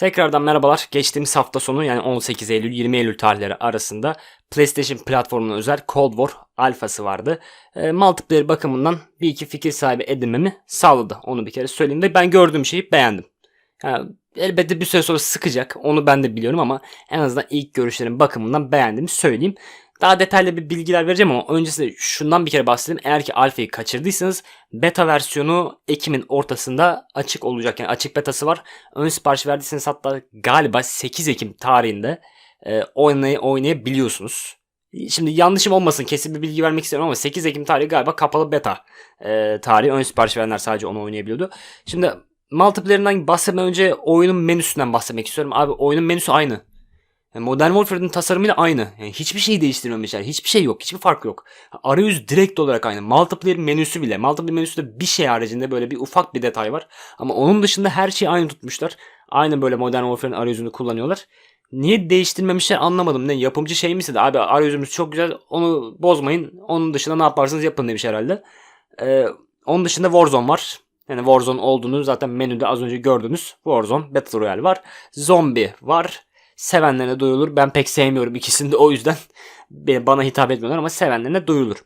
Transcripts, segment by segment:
Tekrardan merhabalar. Geçtiğimiz hafta sonu yani 18 Eylül 20 Eylül tarihleri arasında PlayStation platformuna özel Cold War alfası vardı. E, multiplayer bakımından bir iki fikir sahibi edinmemi sağladı. Onu bir kere söyleyeyim de ben gördüğüm şeyi beğendim. Yani elbette bir süre sonra sıkacak. Onu ben de biliyorum ama en azından ilk görüşlerim bakımından beğendiğimi söyleyeyim. Daha detaylı bir bilgiler vereceğim ama öncesinde şundan bir kere bahsedeyim. Eğer ki alfayı kaçırdıysanız beta versiyonu Ekim'in ortasında açık olacak. Yani açık betası var. Ön sipariş verdiyseniz hatta galiba 8 Ekim tarihinde e, oynay oynayabiliyorsunuz. Şimdi yanlışım olmasın kesin bir bilgi vermek istiyorum ama 8 Ekim tarihi galiba kapalı beta e, tarihi. Ön sipariş verenler sadece onu oynayabiliyordu. Şimdi multiplayer'ından bahsetmeden önce oyunun menüsünden bahsetmek istiyorum. Abi oyunun menüsü aynı. Yani Modern Warfare'ın tasarımıyla aynı. Yani hiçbir şey değiştirmemişler. Hiçbir şey yok. Hiçbir fark yok. Arayüz direkt olarak aynı. Multiplayer menüsü bile. Multiplayer menüsünde bir şey haricinde böyle bir ufak bir detay var. Ama onun dışında her şeyi aynı tutmuşlar. Aynı böyle Modern Warfare'ın arayüzünü kullanıyorlar. Niye değiştirmemişler anlamadım. Ne yapımcı şey mi istedi? Abi arayüzümüz çok güzel. Onu bozmayın. Onun dışında ne yaparsınız yapın demiş herhalde. Ee, onun dışında Warzone var. Yani Warzone olduğunu zaten menüde az önce gördünüz. Warzone, Battle Royale var. Zombie var sevenlerine duyulur. Ben pek sevmiyorum ikisini de o yüzden bana hitap etmiyorlar ama sevenlerine duyulur.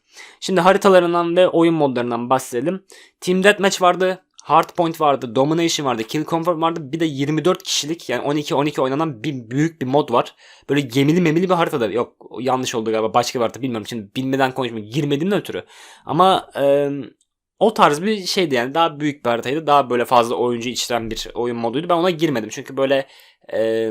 Şimdi haritalarından ve oyun modlarından bahsedelim. Team Deathmatch vardı. Hardpoint vardı, Domination vardı, Kill Confirm vardı. Bir de 24 kişilik yani 12-12 oynanan bir büyük bir mod var. Böyle gemili memili bir haritada. Yok yanlış oldu galiba başka bir harita bilmiyorum. Şimdi bilmeden konuşmuyorum. Girmediğimden ötürü. Ama e, o tarz bir şeydi yani. Daha büyük bir haritaydı. Daha böyle fazla oyuncu içeren bir oyun moduydu. Ben ona girmedim. Çünkü böyle e,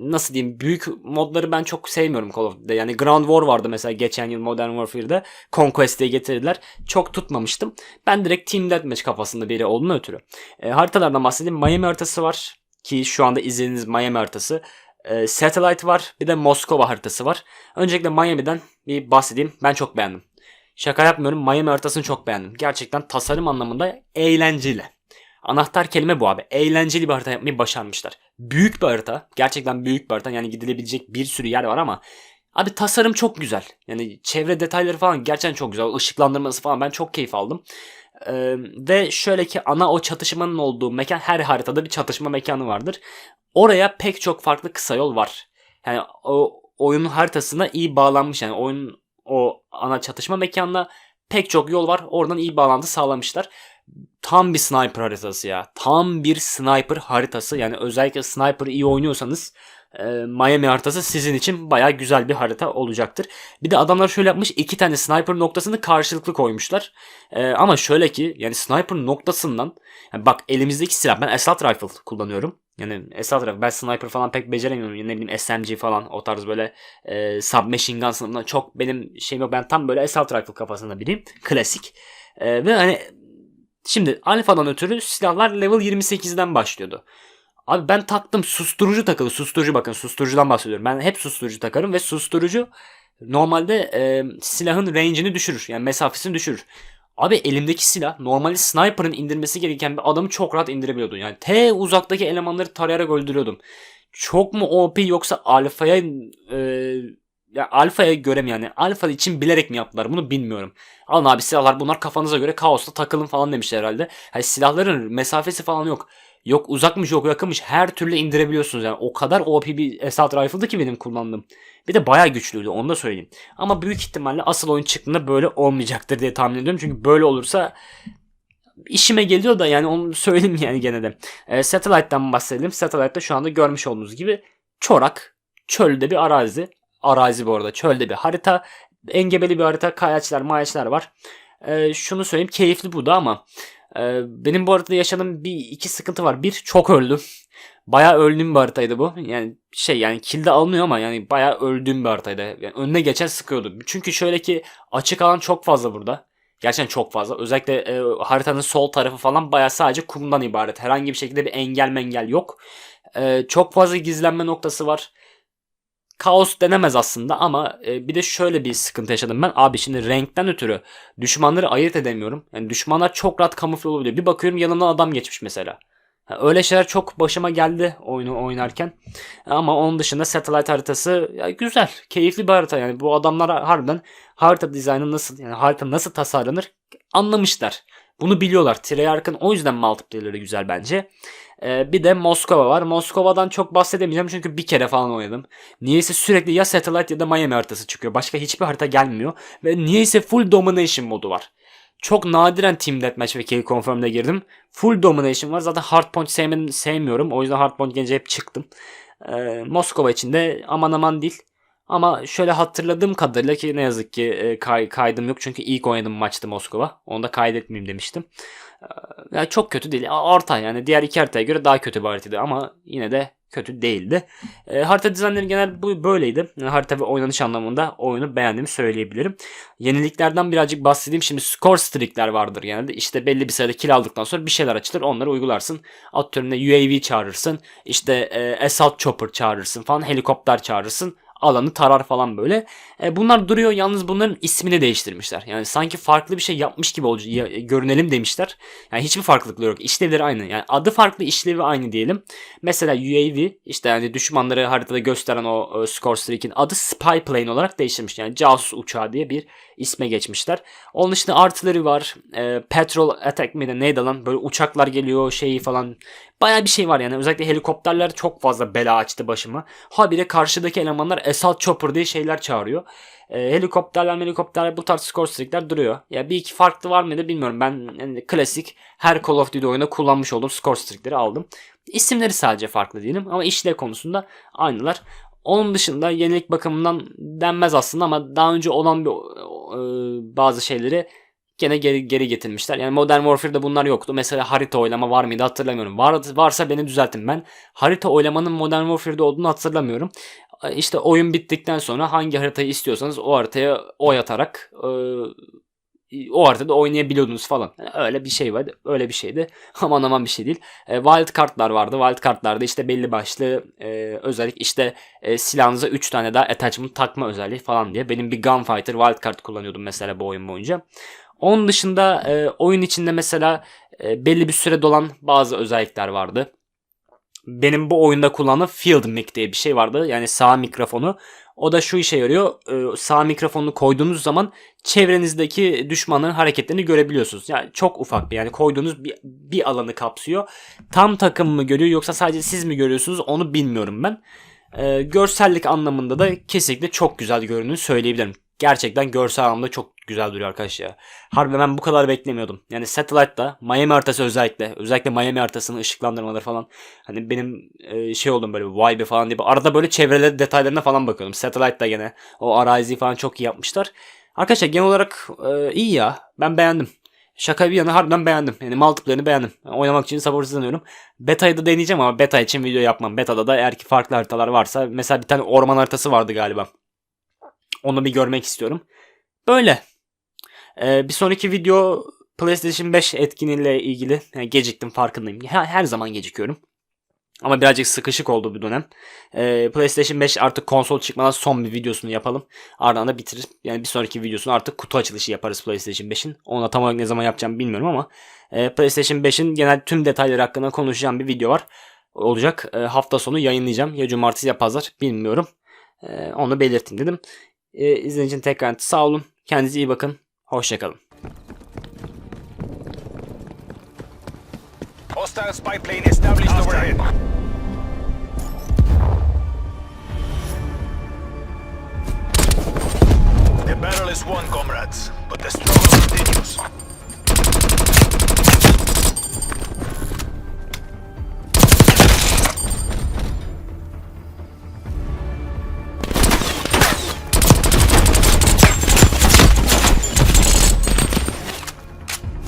nasıl diyeyim büyük modları ben çok sevmiyorum Call of Duty'de. Yani Ground War vardı mesela geçen yıl Modern Warfare'da. Conquest diye getirdiler. Çok tutmamıştım. Ben direkt Team Deathmatch kafasında biri olduğunu ötürü. E, haritalardan bahsedeyim. Miami haritası var. Ki şu anda izlediğiniz Miami haritası. E, Satellite var. Bir de Moskova haritası var. Öncelikle Miami'den bir bahsedeyim. Ben çok beğendim. Şaka yapmıyorum. Miami haritasını çok beğendim. Gerçekten tasarım anlamında eğlenceli. Anahtar kelime bu abi. Eğlenceli bir harita yapmayı başarmışlar. Büyük bir harita. Gerçekten büyük bir harita. Yani gidilebilecek bir sürü yer var ama Abi tasarım çok güzel. Yani çevre detayları falan gerçekten çok güzel. Işıklandırması falan ben çok keyif aldım. Ee, ve şöyle ki ana o çatışmanın olduğu mekan her haritada bir çatışma mekanı vardır. Oraya pek çok farklı kısa yol var. Yani o oyunun haritasına iyi bağlanmış. Yani oyun o ana çatışma mekanına pek çok yol var. Oradan iyi bağlantı sağlamışlar tam bir sniper haritası ya. Tam bir sniper haritası. Yani özellikle sniper iyi oynuyorsanız e, Miami haritası sizin için baya güzel bir harita olacaktır. Bir de adamlar şöyle yapmış. iki tane sniper noktasını karşılıklı koymuşlar. E, ama şöyle ki yani sniper noktasından yani bak elimizdeki silah ben assault rifle kullanıyorum. Yani assault rifle ben sniper falan pek beceremiyorum. Yani ne bileyim SMG falan o tarz böyle e, submachine gun sınıfında çok benim şeyim yok. Ben tam böyle assault rifle kafasında biriyim. Klasik. E, ve hani Şimdi alfadan ötürü silahlar level 28'den başlıyordu. Abi ben taktım susturucu takılı. Susturucu bakın susturucudan bahsediyorum. Ben hep susturucu takarım ve susturucu normalde e, silahın range'ini düşürür. Yani mesafesini düşürür. Abi elimdeki silah normalde sniper'ın indirmesi gereken bir adamı çok rahat indirebiliyordu. Yani T uzaktaki elemanları tarayarak öldürüyordum. Çok mu OP yoksa alfaya e, ya alfaya göre mi yani alfa için bilerek mi yaptılar bunu bilmiyorum. Alın abi silahlar bunlar kafanıza göre kaosta takılın falan demişler herhalde. Yani silahların mesafesi falan yok. Yok uzakmış yok yakınmış her türlü indirebiliyorsunuz yani. O kadar OP bir assault rifle'dı ki benim kullandığım. Bir de bayağı güçlüydü onu da söyleyeyim. Ama büyük ihtimalle asıl oyun çıktığında böyle olmayacaktır diye tahmin ediyorum. Çünkü böyle olursa işime geliyor da yani onu söyleyeyim yani gene de. E, Satellite'den bahsedelim. Satellite'da şu anda görmüş olduğunuz gibi çorak, çölde bir arazi. Arazi bu arada çölde bir harita. Engebeli bir harita. Kayaçlar mayaçlar var. Ee, şunu söyleyeyim keyifli bu da ama e, benim bu haritada yaşadığım bir iki sıkıntı var. Bir çok öldüm. Baya öldüğüm bir haritaydı bu. Yani şey yani kilde almıyor ama yani baya öldüğüm bir haritaydı. Yani önüne geçen sıkıyordu. Çünkü şöyle ki açık alan çok fazla burada. Gerçekten çok fazla. Özellikle e, haritanın sol tarafı falan baya sadece kumdan ibaret. Herhangi bir şekilde bir engel mengel yok. E, çok fazla gizlenme noktası var kaos denemez aslında ama e, bir de şöyle bir sıkıntı yaşadım ben. Abi şimdi renkten ötürü düşmanları ayırt edemiyorum. Yani düşmanlar çok rahat kamufle olabiliyor. Bir bakıyorum yanımdan adam geçmiş mesela. öyle şeyler çok başıma geldi oyunu oynarken. Ama onun dışında satellite haritası ya güzel, keyifli bir harita. Yani bu adamlar harbiden harita dizaynı nasıl yani harita nasıl tasarlanır anlamışlar. Bunu biliyorlar. Treyarch'ın o yüzden multiplayer'ları güzel bence. Ee, bir de Moskova var. Moskova'dan çok bahsedemeyeceğim çünkü bir kere falan oynadım. Niyeyse sürekli ya Satellite ya da Miami haritası çıkıyor. Başka hiçbir harita gelmiyor. Ve niyeyse full domination modu var. Çok nadiren Team Deathmatch ve Kill Confirm'de girdim. Full domination var. Zaten Hardpoint sevmedim, sevmiyorum. O yüzden Hardpoint gelince hep çıktım. Ee, Moskova için de aman aman değil. Ama şöyle hatırladığım kadarıyla ki ne yazık ki e, kay- kaydım yok. Çünkü ilk oynadığım maçtı Moskova. Onu da kaydetmeyeyim demiştim. Ee, yani çok kötü değil. Orta yani diğer iki haritaya göre daha kötü bir haritaydı ama yine de kötü değildi. E, harita dizaynları genel bu böyleydi. Yani harita ve oynanış anlamında oyunu beğendiğimi söyleyebilirim. Yeniliklerden birazcık bahsedeyim. Şimdi score streakler vardır genelde. İşte belli bir sayıda kill aldıktan sonra bir şeyler açılır. Onları uygularsın. Atıyorum UAV çağırırsın. İşte e, assault chopper çağırırsın falan. Helikopter çağırırsın alanı tarar falan böyle. E, bunlar duruyor yalnız bunların ismini değiştirmişler. Yani sanki farklı bir şey yapmış gibi olacak, ya- görünelim demişler. Yani hiçbir farklılıkları yok. İşlevleri aynı. Yani adı farklı, işlevi aynı diyelim. Mesela UAV işte yani düşmanları haritada gösteren o e, score streak'in adı spy plane olarak değiştirmiş. Yani casus uçağı diye bir isme geçmişler. Onun dışında artıları var. E, petrol attack mi de neydi lan? Böyle uçaklar geliyor şeyi falan. Baya bir şey var yani. Özellikle helikopterler çok fazla bela açtı başıma. Ha bir de karşıdaki elemanlar assault chopper diye şeyler çağırıyor. E, helikopterler helikopterler bu tarz score streakler duruyor. Ya bir iki farklı var mıydı bilmiyorum. Ben yani klasik her Call of Duty oyunda kullanmış olduğum score streakleri aldım. İsimleri sadece farklı diyelim ama işlev konusunda aynılar. Onun dışında yenilik bakımından denmez aslında ama daha önce olan bir, e, bazı şeyleri gene geri, geri getirmişler. Yani Modern Warfare'da bunlar yoktu. Mesela harita oylama var mıydı hatırlamıyorum. Var, varsa beni düzeltin ben. Harita oylamanın Modern Warfare'da olduğunu hatırlamıyorum. E, İşte oyun bittikten sonra hangi haritayı istiyorsanız o haritaya oy atarak e, o haritada oynayabiliyordunuz falan. Yani öyle bir şey vardı. Öyle bir şeydi. Aman aman bir şey değil. E, wild kartlar vardı. Wild kartlarda işte belli başlı e, özellik işte e, silahınıza 3 tane daha attachment takma özelliği falan diye. Benim bir gunfighter wild card kullanıyordum mesela bu oyun boyunca. Onun dışında e, oyun içinde mesela e, belli bir süre dolan bazı özellikler vardı. Benim bu oyunda kullandığım Field Mic diye bir şey vardı. Yani sağ mikrofonu. O da şu işe yarıyor. E, sağ mikrofonunu koyduğunuz zaman çevrenizdeki düşmanların hareketlerini görebiliyorsunuz. Yani çok ufak bir yani koyduğunuz bir, bir alanı kapsıyor. Tam takım mı görüyor yoksa sadece siz mi görüyorsunuz onu bilmiyorum ben. E, görsellik anlamında da kesinlikle çok güzel göründüğünü söyleyebilirim. Gerçekten görsel anlamda çok güzel duruyor arkadaş ya. Harbi ben bu kadar beklemiyordum. Yani Satellite'da Miami haritası özellikle. Özellikle Miami haritasının ışıklandırmaları falan. Hani benim e, şey oldum böyle vay be falan diye. Arada böyle çevreleri detaylarına falan bakıyordum. Satellite'da gene o araziyi falan çok iyi yapmışlar. Arkadaşlar genel olarak e, iyi ya. Ben beğendim. Şaka bir yana harbiden beğendim. Yani multiplayer'ını beğendim. Oynamak için sabırsızlanıyorum. Beta'yı da deneyeceğim ama beta için video yapmam. Beta'da da eğer ki farklı haritalar varsa. Mesela bir tane orman haritası vardı galiba. Onu bir görmek istiyorum. Böyle. Ee, bir sonraki video PlayStation 5 etkinliğiyle ilgili. Yani geciktim farkındayım. Her, her zaman gecikiyorum. Ama birazcık sıkışık oldu bir dönem. Ee, PlayStation 5 artık konsol çıkmadan son bir videosunu yapalım. Ardından da bitirir. Yani bir sonraki videosunu artık kutu açılışı yaparız PlayStation 5'in. Onu tam olarak ne zaman yapacağım bilmiyorum ama e, PlayStation 5'in genel tüm detayları hakkında konuşacağım bir video var. Olacak. E, hafta sonu yayınlayacağım. Ya cumartesi ya pazar bilmiyorum. E, onu belirteyim dedim. E, izlediğiniz için tekrar sağ olun. Kendinize iyi bakın. Hoşçakalın. Hostile spy plane established overhead. The battle is won, comrades, but the strong